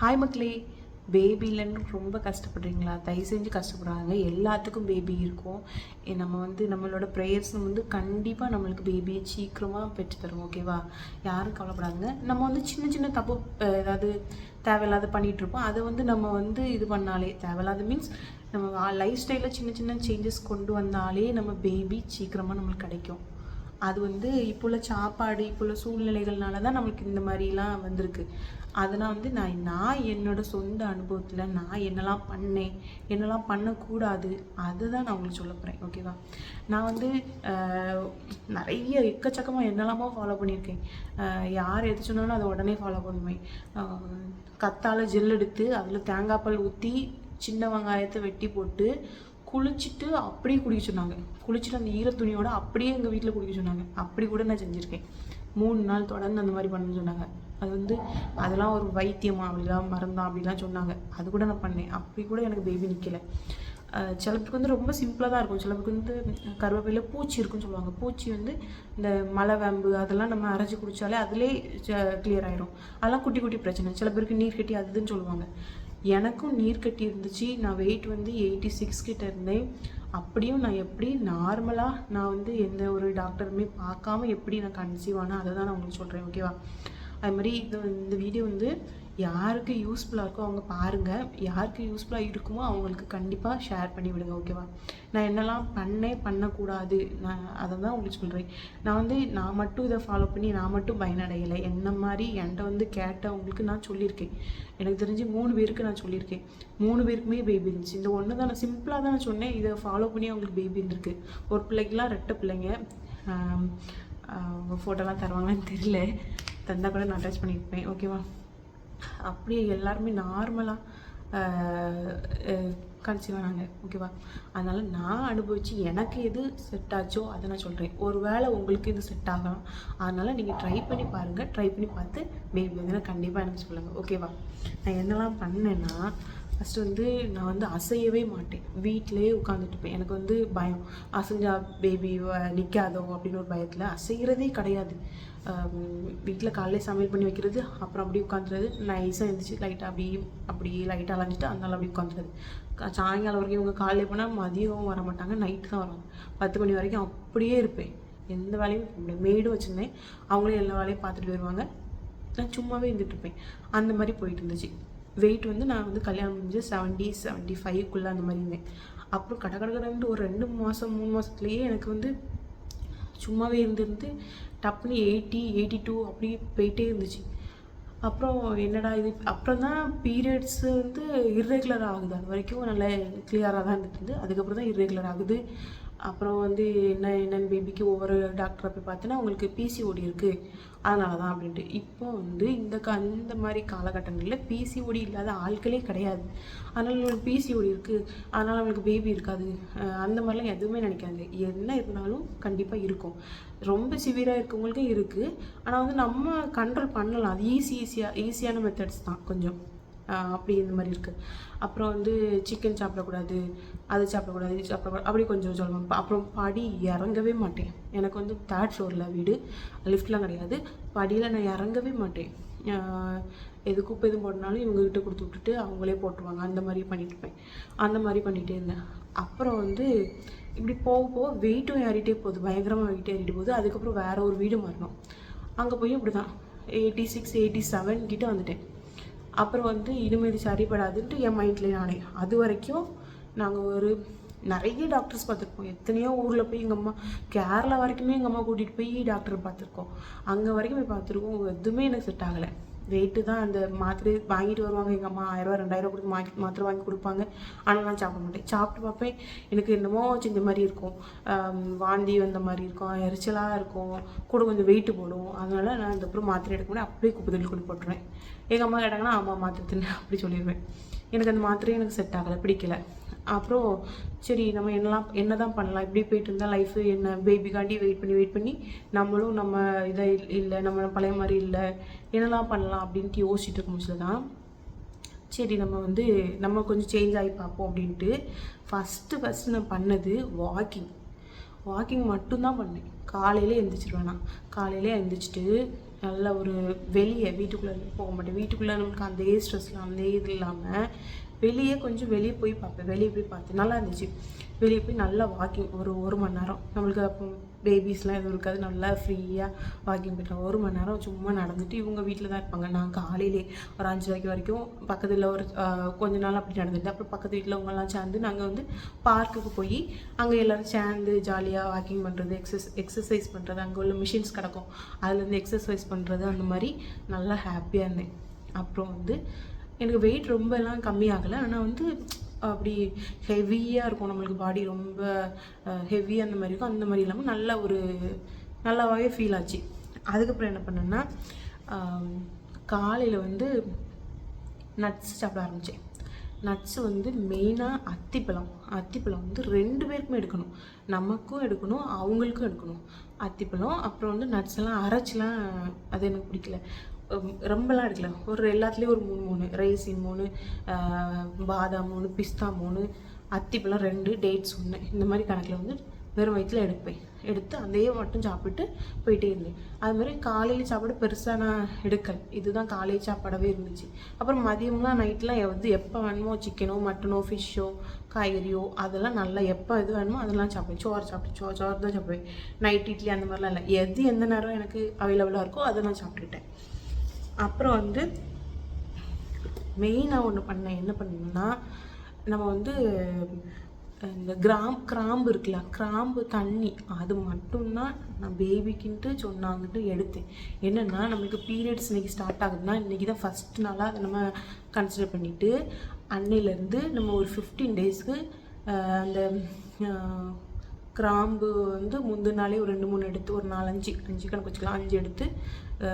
Hi மக்களே. Baby இல்லைன்னு ரொம்ப கஷ்டப்படுறீங்களா? தயவு செஞ்சு கஷ்டப்படுறாங்க எல்லாத்துக்கும் பேபி இருக்கும். நம்ம வந்து நம்மளோட ப்ரேயர்ஸ் வந்து கண்டிப்பாக நம்மளுக்கு பேபியை சீக்கிரமாக பெற்று தரும் ஓகேவா யாரும் கவலைப்படாதுங்க. நம்ம வந்து சின்ன சின்ன தப்பு ஏதாவது தேவையில்லாத பண்ணிகிட்ருப்போம் இருப்போம். அதை வந்து நம்ம வந்து இது பண்ணாலே தேவையில்லாத மீன்ஸ் நம்ம லைஃப் ஸ்டைலில் சின்ன சின்ன சேஞ்சஸ் கொண்டு வந்தாலே நம்ம பேபி சீக்கிரமாக நம்மளுக்கு கிடைக்கும். அது வந்து இப்போ உள்ள சாப்பாடு இப்போ உள்ள சூழ்நிலைகள்னால தான் நம்மளுக்கு இந்த மாதிரிலாம் வந்திருக்கு. அதெல்லாம் வந்து நான் நான் என்னோட சொந்த அனுபவத்தில் நான் என்னெல்லாம் பண்ணேன் என்னெல்லாம் பண்ணக்கூடாது அதுதான் நான் உங்களுக்கு சொல்ல போகிறேன் ஓகேவா நான் வந்து நிறைய எக்கச்சக்கமாக என்னெல்லாமோ ஃபாலோ பண்ணியிருக்கேன். யார் எது சொன்னாலும் அதை உடனே ஃபாலோ பண்ணுவேன். கத்தால் ஜெல் எடுத்து அதில் தேங்காய் பால் ஊற்றி சின்ன வெங்காயத்தை வெட்டி போட்டு குளிச்சுட்டு அப்படியே குடிக்க சொன்னாங்க. குளிச்சுட்டு அந்த ஈர துணியோட அப்படியே எங்கள் வீட்டில் குடிக்க சொன்னாங்க. அப்படி கூட நான் செஞ்சுருக்கேன். மூணு நாள் தொடர்ந்து அந்த மாதிரி பண்ண சொன்னாங்க. அது வந்து அதெல்லாம் ஒரு வைத்தியமா அப்படிலாம் மருந்தா அப்படிலாம் சொன்னாங்க. அது கூட நான் பண்ணேன். அப்படி கூட எனக்கு பேபி நிற்கலை சில பேருக்கு வந்து ரொம்ப சிம்பிளாக தான் இருக்கும். சில பேருக்கு வந்து கருவேப்பிலையில் பூச்சி இருக்குன்னு சொல்லுவாங்க. பூச்சி வந்து இந்த மலை வேம்பு அதெல்லாம் நம்ம அரைச்சி குடித்தாலே அதிலே கிளியர் ஆயிரும். அதெல்லாம் குட்டி குட்டி பிரச்சனை. சில பேருக்கு நீர் கட்டி அதுன்னு சொல்லுவாங்க. எனக்கும் நீர் கட்டி இருந்துச்சு. நான் வெயிட் வந்து எயிட்டி சிக்ஸ் கிட்ட இருந்தேன். அப்படியும் நான் எப்படி நார்மலாக நான் வந்து எந்த ஒரு டாக்டருமே பார்க்காம எப்படி நான் கன்சீவ் ஆனால் அதை தான் நான் உங்களுக்கு சொல்கிறேன் ஓகேவா அது மாதிரி இது இந்த வீடியோ வந்து யாருக்கு யூஸ்ஃபுல்லாக இருக்கோ அவங்க பாருங்கள் யாருக்கு யூஸ்ஃபுல்லாக இருக்குமோ அவங்களுக்கு கண்டிப்பாக ஷேர் பண்ணி விடுங்க ஓகேவா நான் என்னெல்லாம் பண்ணேன் பண்ணக்கூடாது. நான் அதை தான் உங்களுக்கு சொல்கிறேன் நான் வந்து நான் மட்டும் இதை ஃபாலோ பண்ணி நான் மட்டும் பயனடையலை. என்ன மாதிரி என்கிட்ட வந்து கேட்டவங்களுக்கு நான் சொல்லியிருக்கேன். எனக்கு தெரிஞ்சு மூணு பேருக்கு நான் சொல்லியிருக்கேன். மூணு பேருக்குமே பேபி இருந்துச்சு. இந்த ஒன்று தான் நான் சிம்பிளாக தான் நான் சொன்னேன். இதை ஃபாலோ பண்ணி அவங்களுக்கு பேபி இருந்திருக்கு. ஒரு பிள்ளைக்கெலாம் ரெட்டை பிள்ளைங்க ஃபோட்டோலாம் தருவாங்களான்னு தெரியல. தந்தா கூட நான் அட்டாச் பண்ணியிருப்பேன். ஓகேவா அப்படியே எல்லாருமே நார்மலாக கன்சீவ் வராங்க. ஓகேவா அதனால் நான் அனுபவித்து எனக்கு எது செட் ஆச்சோ அதை நான் சொல்கிறேன் ஒருவேளை உங்களுக்கு இது செட் ஆகலாம். அதனால் நீங்கள் ட்ரை பண்ணி பாருங்கள் ட்ரை பண்ணி பார்த்து பேபி வந்து கண்டிப்பாக எனக்கு சொல்லுங்கள் ஓகேவா நான் என்னெல்லாம் பண்ணேன்னா ஃபஸ்ட்டு வந்து நான் வந்து அசையவே மாட்டேன். வீட்டிலே உட்காந்துட்டுப்பேன் எனக்கு வந்து பயம். அசைஞ்சா பேபி நிற்காதோ அப்படின்னு ஒரு பயத்தில் அசைகிறதே கிடையாது. வீட்டில் காலையில சமையல் பண்ணி வைக்கிறது அப்புறம் அப்படியே உட்காந்துறது நைஸாக எழுந்திரிச்சு லைட்டாக அப்படியே அப்படியே லைட்டாக அலைஞ்சிட்டு அதனால அப்படியே உட்காந்துறது சாயங்காலம் வரைக்கும் இவங்க காலையில் போனால் மதியம் வர மாட்டாங்க நைட்டு தான் வருவாங்க. பத்து மணி வரைக்கும் அப்படியே இருப்பேன். எந்த வேலையும் மேடும் வச்சுருந்தேன். அவங்களே எல்லா வேலையும் பார்த்துட்டு போயிடுவாங்க நான் சும்மாவே இருந்துட்டு இருப்பேன் அந்த மாதிரி போயிட்டு இருந்துச்சு. வெயிட் வந்து நான் வந்து கல்யாணம் முடிஞ்சு செவன்ட்டி செவன்ட்டி ஃபைவ்க்குள்ளே அந்த மாதிரி இருந்தேன். அப்புறம் கட கட ஒரு ரெண்டு மாதம் மூணு மாதத்துலேயே எனக்கு வந்து சும்மாவே இருந்திருந்து டப்புன்னு எயிட்டி எயிட்டி டூ அப்படி போயிட்டே இருந்துச்சு. அப்புறம் என்னடா இது? அப்புறம் தான் பீரியட்ஸ் வந்து இர்ரெகுலர் ஆகுது. அது வரைக்கும் நல்லா கிளியராக தான் இருந்துட்டு அதுக்கப்புறம் தான் இர்ரெகுலர் ஆகுது. அப்புறம் வந்து என்ன என்னன்னு பேபிக்கு ஒவ்வொரு டாக்டரை போய் பார்த்தோன்னா உங்களுக்கு பிசிஓடி இருக்குது அதனால தான் அப்படின்ட்டு. இப்போ வந்து இந்த க இந்த மாதிரி காலகட்டங்களில் பிசிஓடி இல்லாத ஆட்களே கிடையாது. அதனால் உங்களுக்கு பிசிஓடி இருக்குது அதனால் அவங்களுக்கு பேபி இருக்காது. அந்த மாதிரிலாம் எதுவுமே நினைக்காது. என்ன இருந்தாலும் கண்டிப்பாக இருக்கும். ரொம்ப சிவியராக இருக்கவங்களுக்கும் இருக்குது ஆனால் வந்து நம்ம கண்ட்ரோல் பண்ணலாம். அது ஈஸி ஈஸியாக ஈஸியான மெத்தட்ஸ் தான் கொஞ்சம். அப்படி இந்த மாதிரி இருக்குது அப்புறம் வந்து சிக்கன் சாப்பிடக்கூடாது அது சாப்பிடக்கூடாது இது சாப்பிடக்கூடாது அப்படி கொஞ்சம் சொல்லுவாங்க அப்புறம் படி இறங்கவே மாட்டேன். எனக்கு வந்து தேர்ட் ஃப்ளோரில் வீடு லிஃப்ட்லாம் கிடையாது. படியில் நான் இறங்கவே மாட்டேன். எது குப்பை எதுவும் போடனாலும் இவங்ககிட்ட கொடுத்து விட்டுட்டு அவங்களே போட்டுருவாங்க. அந்த மாதிரி பண்ணிட்டுருப்பேன் அந்த மாதிரி பண்ணிகிட்டே இருந்தேன். அப்புறம் வந்து இப்படி போக போக வெயிட்டும் ஏறிட்டே போகுது. பயங்கரமாக வெயிட் ஏறிட்டு போகுது. அதுக்கப்புறம் வேற ஒரு வீடு மாறினோம் அங்கே போய் இப்படி தான் எயிட்டி சிக்ஸ் எயிட்டி செவன் கிட்டே வந்துட்டேன். அப்புறம் வந்து இனிமேல் இது சரிப்படாதுன்ட்டு என் மைண்ட்லேயே நானே. அது வரைக்கும் நாங்கள் ஒரு நிறைய டாக்டர்ஸ் பார்த்துருப்போம். எத்தனையோ ஊரில் போய் எங்கள் அம்மா கேரளா வரைக்குமே எங்கள் அம்மா கூட்டிகிட்டு போய் டாக்டர் பார்த்துருக்கோம். அங்கே வரைக்கும் போய் பார்த்துருக்கோம். எதுவுமே எனக்கு செட் ஆகலை. வெயிட்டு தான் அந்த மாத்திரை வாங்கிட்டு வருவாங்க. எங்கள் அம்மா ஆயிரரூவா ரெண்டாயிரம் கொடுத்து மா மாத்திரை வாங்கி கொடுப்பாங்க. ஆனால் நான் சாப்பிட மாட்டேன். சாப்பிட்டு பார்ப்பேன். எனக்கு என்னமோ செஞ்ச மாதிரி இருக்கும். வாந்தி வந்த மாதிரி இருக்கும். எரிச்சலாக இருக்கும். கூட கொஞ்சம் வெயிட்டு போடும். அதனால நான் அந்த அப்புறம் மாத்திரை எடுக்க முடியாது அப்படியே குப்பை தள்ளி கொண்டு போட்டுருவேன். எங்கள் அம்மா கேட்டாங்கன்னா அம்மா மாத்திரை தின்னு அப்படி சொல்லிடுவேன் எனக்கு அந்த மாத்திரையும் எனக்கு செட் ஆகலை பிடிக்கல. அப்புறம் சரி நம்ம என்னலாம் என்ன தான் பண்ணலாம் இப்படி போயிட்டு இருந்தால் லைஃப்பு என்ன? பேபிக்காண்டி வெயிட் பண்ணி வெயிட் பண்ணி நம்மளும் நம்ம இதை இல்லை நம்ம பழைய மாதிரி இல்லை என்னலாம் பண்ணலாம் அப்படின்ட்டு யோசிச்சுட்டு இருக்கும் தான் சரி நம்ம வந்து நம்ம கொஞ்சம் சேஞ்ச் ஆகி பார்ப்போம் அப்படின்ட்டு ஃபஸ்ட்டு ஃபஸ்ட்டு நான் பண்ணது வாக்கிங் வாக்கிங் மட்டும்தான் பண்ணேன். காலையிலே எழுந்திரிச்சிருவேன் நான். காலையிலே எழுந்திரிச்சிட்டு நல்ல ஒரு வெளியே வீட்டுக்குள்ளே போக மாட்டேன். வீட்டுக்குள்ளே நமக்கு அந்த ஸ்ட்ரெஸ்லாம் அந்த இது இல்லாமல் வெளியே கொஞ்சம் வெளியே போய் பார்ப்பேன். வெளியே போய் பார்த்தேன் நல்லா இருந்துச்சு. வெளியே போய் நல்லா வாக்கிங் ஒரு ஒரு மணி நேரம். நம்மளுக்கு அப்போ பேபிஸ்லாம் எதுவும் இருக்காது. நல்லா ஃப்ரீயாக வாக்கிங் போயிட்டோம். ஒரு மணி நேரம் சும்மா நடந்துட்டு இவங்க வீட்டில் தான் இருப்பாங்க. நான் காலையிலே ஒரு அஞ்சு வரைக்கும் வரைக்கும் பக்கத்தில் ஒரு கொஞ்ச நாள் அப்படி நடந்துட்டு அப்புறம் பக்கத்து வீட்டில் அவங்கெல்லாம் சேர்ந்து நாங்கள் வந்து பார்க்குக்கு போய் அங்கே எல்லோரும் சேர்ந்து ஜாலியாக வாக்கிங் பண்ணுறது எக்ஸஸ் எக்ஸசைஸ் பண்ணுறது அங்கே உள்ள மிஷின்ஸ் கிடக்கும். அதுலேருந்து எக்ஸசைஸ் பண்ணுறது அந்த மாதிரி நல்லா ஹாப்பியாக இருந்தேன். அப்புறம் வந்து எனக்கு வெயிட் ரொம்பலாம் கம்மியாகலை. ஆனால் வந்து அப்படி ஹெவியாக இருக்கும். நம்மளுக்கு பாடி ரொம்ப ஹெவி அந்த மாதிரி இருக்கும். அந்த மாதிரி இல்லாமல் நல்ல ஒரு நல்லாவே ஃபீல் ஆச்சு. அதுக்கப்புறம் என்ன பண்ணேன்னா காலையில் வந்து நட்ஸ் சாப்பிட ஆரம்பித்தேன் நட்ஸ் வந்து மெயினாக அத்திப்பழம். அத்திப்பழம் வந்து ரெண்டு பேருக்குமே எடுக்கணும். நமக்கும் எடுக்கணும் அவங்களுக்கும் எடுக்கணும். அத்திப்பழம் அப்புறம் வந்து நட்ஸ் எல்லாம் அரைச்சிலாம் அது எனக்கு பிடிக்கல. ரொம்பலாம் எடுக்கல. ஒரு எல்லாத்துலேயும் ஒரு மூணு மூணு. ரைசின் மூணு பாதாம் மூணு பிஸ்தா மூணு அத்திப்பழம் ரெண்டு டேட்ஸ் ஒன்று இந்த மாதிரி கணக்கில் வந்து வெறும் வயிற்றில் எடுப்பேன். எடுத்து அதையே மட்டும் சாப்பிட்டு போயிட்டே இருந்தேன். அது மாதிரி காலையில் சாப்பாடு பெருசாக நான் எடுக்கல. இதுதான் காலையில் சாப்பாடாகவே இருந்துச்சு. அப்புறம் மதியம்லாம் நைட்லாம் எது எப்போ வேணுமோ சிக்கனோ மட்டனோ ஃபிஷ்ஷோ காய்கறியோ அதெல்லாம் நல்லா எப்போ எது வேணுமோ அதெல்லாம் சாப்பிடுவேன். சோறு சாப்பிட்டு சோ சோறு தான் சாப்பிடுவேன். நைட் இட்லி அந்த மாதிரிலாம் இல்லை. எது எந்த நேரம் எனக்கு அவைலபிளாக இருக்கோ அதை நான் சாப்பிட்டுக்கிட்டேன். அப்புறம் வந்து மெயினாக ஒன்று பண்ணேன் என்ன பண்ணேன்னா நம்ம வந்து இந்த கிராம் கிராம்பு இருக்குல்ல கிராம்பு தண்ணி அது மட்டும்தான் நான் பேபிக்குன்ட்டு சொன்னாங்கன்ட்டு எடுத்தேன். என்னென்னா நம்மளுக்கு பீரியட்ஸ் இன்னைக்கு ஸ்டார்ட் ஆகுதுன்னா இன்றைக்கி தான் ஃபஸ்ட் நாளாக அதை நம்ம கன்சிடர் பண்ணிவிட்டு அன்னையிலேருந்து நம்ம ஒரு ஃபிஃப்டீன் டேஸ்க்கு அந்த கிராம்பு வந்து முந்தின நாளே ஒரு ரெண்டு மூணு எடுத்து ஒரு நாலஞ்சு அஞ்சு கணக்கு வச்சுக்கலாம். அஞ்சு எடுத்து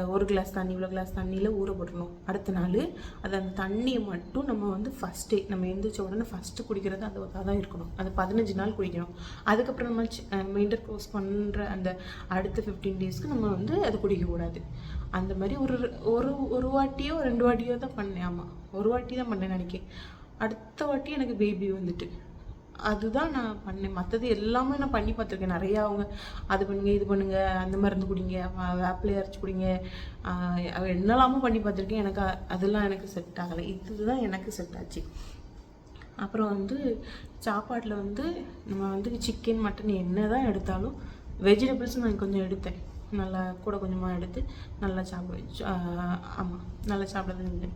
ஒரு கிளாஸ் தண்ணி இவ்வளோ கிளாஸ் தண்ணியில் ஊற போடணும் அடுத்த நாள் அது அந்த தண்ணியை மட்டும் நம்ம வந்து ஃபஸ்ட்டே நம்ம எழுந்திரிச்ச உடனே ஃபஸ்ட்டு குடிக்கிறது அந்த தான் இருக்கணும். அது பதினஞ்சு நாள் குடிக்கணும். அதுக்கப்புறம் நம்ம சி- நம்ம இன்டர் கோர்ஸ் பண்ணுற அந்த அடுத்த ஃபிஃப்டீன் டேஸ்க்கு நம்ம வந்து அது குடிக்கக்கூடாது அந்த மாதிரி ஒரு ஒரு ஒரு வாட்டியோ ரெண்டு வாட்டியோ தான் பண்ணேன். ஆமாம் ஒரு வாட்டி தான் பண்ணேன் நினைக்கேன் அடுத்த வாட்டி எனக்கு பேபி வந்துட்டு. அதுதான் நான் பண்ணேன். மற்றது எல்லாமே நான் பண்ணி பார்த்துருக்கேன். நிறையா அவங்க அது பண்ணுங்க இது பண்ணுங்க அந்த மருந்து குடிங்க வேப்பிலையை அரைச்சி குடிங்க. என்னெல்லாமோ பண்ணி பார்த்துருக்கேன். எனக்கு அதெல்லாம் எனக்கு செட் ஆகலை. இதுதான் எனக்கு செட் ஆச்சு. அப்புறம் வந்து சாப்பாட்டில் வந்து நம்ம வந்து சிக்கன் மட்டன் என்ன தான் எடுத்தாலும் வெஜிடபிள்ஸ் நான் கொஞ்சம் எடுத்தேன். நல்லா கூட கொஞ்சமாக எடுத்து நல்லா சாப்பிடுவேன் ஆமாம் நல்லா சாப்பிட இருந்தேன்.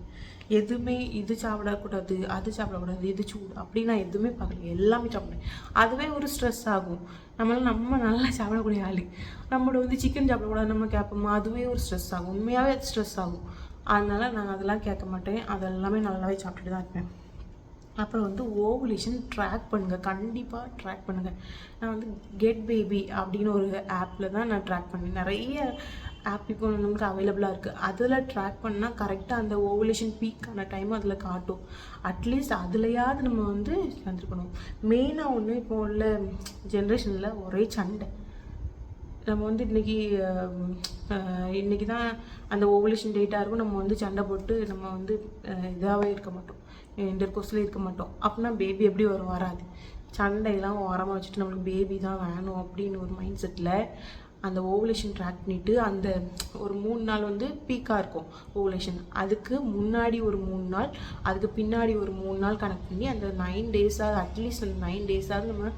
எதுவுமே இது சாப்பிடக்கூடாது அது சாப்பிடக்கூடாது இது சூடு அப்படி நான் எதுவுமே பார்க்கல. எல்லாமே சாப்பிடுவேன். அதுவே ஒரு ஸ்ட்ரெஸ் ஆகும். நம்மளால் நம்ம நல்லா சாப்பிடக்கூடிய ஆள். நம்மளோட வந்து சிக்கன் சாப்பிடக்கூடாது நம்ம கேட்போமா? அதுவே ஒரு ஸ்ட்ரெஸ் ஆகும். உண்மையாகவே ஸ்ட்ரெஸ் ஆகும். அதனால நான் அதெல்லாம் கேட்க மாட்டேன். அதெல்லாமே நல்லாவே சாப்பிட்டுட்டு தான் இருப்பேன். அப்புறம் வந்து ஓவுலேஷன் ட்ராக் பண்ணுங்கள் கண்டிப்பாக ட்ராக் பண்ணுங்கள் நான் வந்து கெட் பேபி அப்படின்னு ஒரு ஆப்பில் தான் நான் ட்ராக் பண்ணேன். நிறைய ஆப் இப்போ நமக்கு அவைலபிளாக இருக்குது அதில் ட்ராக் பண்ணால் கரெக்டாக அந்த ஓவுலேஷன் பீக்கான டைம் அதில் காட்டும். அட்லீஸ்ட் அதுலையாவது நம்ம வந்து வந்துருக்கணும் மெயினாக ஒன்று இப்போ உள்ள ஜென்ரேஷனில் ஒரே சண்டை. நம்ம வந்து இன்னைக்கு இன்றைக்கி இன்னைக்கு தான் அந்த ஓவலேஷன் டேட்டாக இருக்கும். நம்ம வந்து சண்டை போட்டு நம்ம வந்து இதாகவே இருக்க மாட்டோம். இன்டர் கோர்ஸ்லேயே இருக்க மாட்டோம். அப்படின்னா பேபி எப்படி வரும்? வராது. சண்டையெல்லாம் ஓரமாக வச்சுட்டு நம்மளுக்கு பேபி தான் வேணும் அப்படின்னு ஒரு மைண்ட் செட்டில் அந்த ஓவலேஷன் ட்ராக் பண்ணிவிட்டு அந்த ஒரு மூணு நாள் வந்து பீக்காக இருக்கும் ஓவலேஷன் அதுக்கு முன்னாடி ஒரு மூணு நாள் அதுக்கு பின்னாடி ஒரு மூணு நாள் கணக்கு பண்ணி அந்த நைன் டேஸாவது அட்லீஸ்ட் அந்த நைன் டேஸாவது நம்ம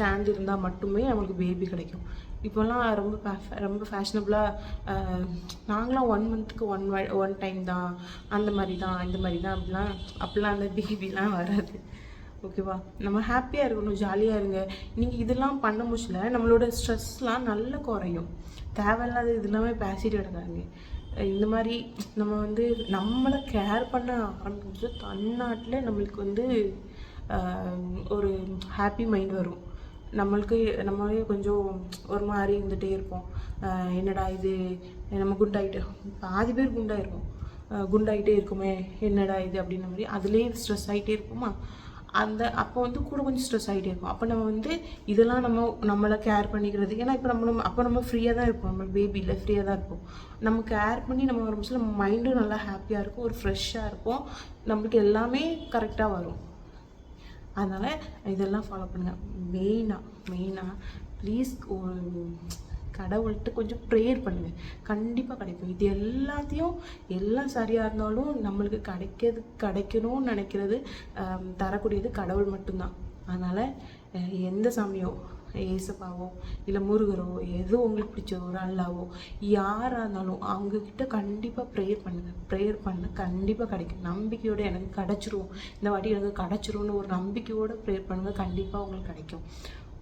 சேர்ந்து இருந்தால் மட்டுமே நம்மளுக்கு பேபி கிடைக்கும். இப்போல்லாம் ரொம்ப ரொம்ப ஃபேஷனபுளாக நாங்களாம் ஒன் மந்த்துக்கு ஒன் ஒன் டைம் தான். அந்த மாதிரி தான் இந்த மாதிரி தான் அப்படிலாம் அப்படிலாம் அந்த பேபிலாம் வராது. ஓகேவா? நம்ம ஹாப்பியாக இருக்கணும் ஜாலியாக இருங்க. நீங்கள் இதெல்லாம் பண்ண முடியல நம்மளோட ஸ்ட்ரெஸ்லாம் நல்லா குறையும். தேவையில்லாத இதெல்லாமே பேசிட்டு கிடக்காங்க இந்த மாதிரி நம்ம வந்து நம்மளை கேர் பண்ண ஆரம்பிச்சு தன்னாட்டில் நம்மளுக்கு வந்து ஒரு ஹாப்பி மைண்ட் வரும். நம்மளுக்கு நம்மளே கொஞ்சம் ஒரு மாதிரி இருந்துகிட்டே இருப்போம். என்னடா இது? நம்ம குண்டாயிட்டு? பாதி பேர் குண்டாயிருக்கோம் ஆஹ், குண்டாயிட்டே இருக்குமே என்னடா இது? அப்படின்ன மாதிரி. அதுலேயே ஸ்ட்ரெஸ் ஆகிட்டே இருப்போமா? அந்த அப்போ வந்து கூட கொஞ்சம் ஸ்ட்ரெஸ் ஆகிட்டே இருக்கும். அப்போ நம்ம வந்து இதெல்லாம் நம்ம நம்மளை கேர் பண்ணிக்கிறது. ஏன்னா இப்போ நம்ம நம்ம அப்போ நம்ம ஃப்ரீயாக தான் இருப்போம். நம்ம பேபியில் ஃப்ரீயாக தான் இருப்போம். நம்ம கேர் பண்ணி நம்ம ஒரு நம்ம மைண்டும் நல்லா ஹாப்பியாக இருக்கும். ஒரு ஃப்ரெஷ்ஷாக இருக்கும் நம்மளுக்கு எல்லாமே கரெக்டாக வரும். அதனால் இதெல்லாம் ஃபாலோ பண்ணுங்கள் மெயினாக மெயினாக ப்ளீஸ் கடவுள்கிட்ட கொஞ்சம் ப்ரேயர் பண்ணுங்கள் கண்டிப்பாக கிடைக்கும். இது எல்லாத்தையும் எல்லாம் சரியாக இருந்தாலும் நம்மளுக்கு கிடைக்கிறது கிடைக்கணும்னு நினைக்கிறது தரக்கூடியது கடவுள் மட்டும்தான். அதனால் எந்த சாமியோ ஏசப்பாவோ இல்லை முருகரோ எது உங்களுக்கு பிடிச்சதோ ஒரு அல்லாவோ யாராக இருந்தாலும் அவங்கக்கிட்ட கண்டிப்பாக ப்ரேயர் பண்ணுங்கள் ப்ரேயர் பண்ண கண்டிப்பாக கிடைக்கும். நம்பிக்கையோட எனக்கு கிடச்சிரும். இந்த வாட்டி எனக்கு கிடச்சிரும்னு ஒரு நம்பிக்கையோடு ப்ரேயர் பண்ணுங்கள் கண்டிப்பாக உங்களுக்கு கிடைக்கும்.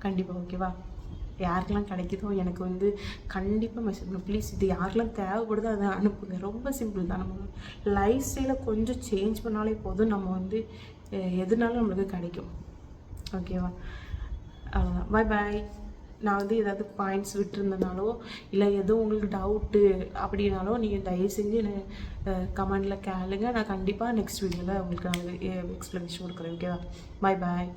கண்டிப்பாக ஓகேவா யாருக்கெல்லாம் கிடைக்குதோ எனக்கு வந்து கண்டிப்பாக மெசேஜ் பண்ணுங்க. ப்ளீஸ் இது யாருக்கெல்லாம் தேவைப்படுதோ அதை அனுப்புங்க. ரொம்ப சிம்பிள் தான். நம்ம லைஃப் ஸ்டைலை கொஞ்சம் சேஞ்ச் பண்ணாலே போதும் நம்ம வந்து எதுனாலும் நம்மளுக்கு கிடைக்கும். ஓகேவா அவ்வளோதான் பாய் பாய் நான் வந்து ஏதாவது பாயிண்ட்ஸ் விட்டுருந்தனாலோ இல்லை எதுவும் உங்களுக்கு டவுட்டு அப்படின்னாலோ நீங்கள் தயவு செஞ்சு கமெண்டில் கேளுங்க. நான் கண்டிப்பாக நெக்ஸ்ட் வீடியோவில் உங்களுக்கு நான் எக்ஸ்ப்ளனேஷன் கொடுக்குறேன். ஓகேவா பாய் பாய்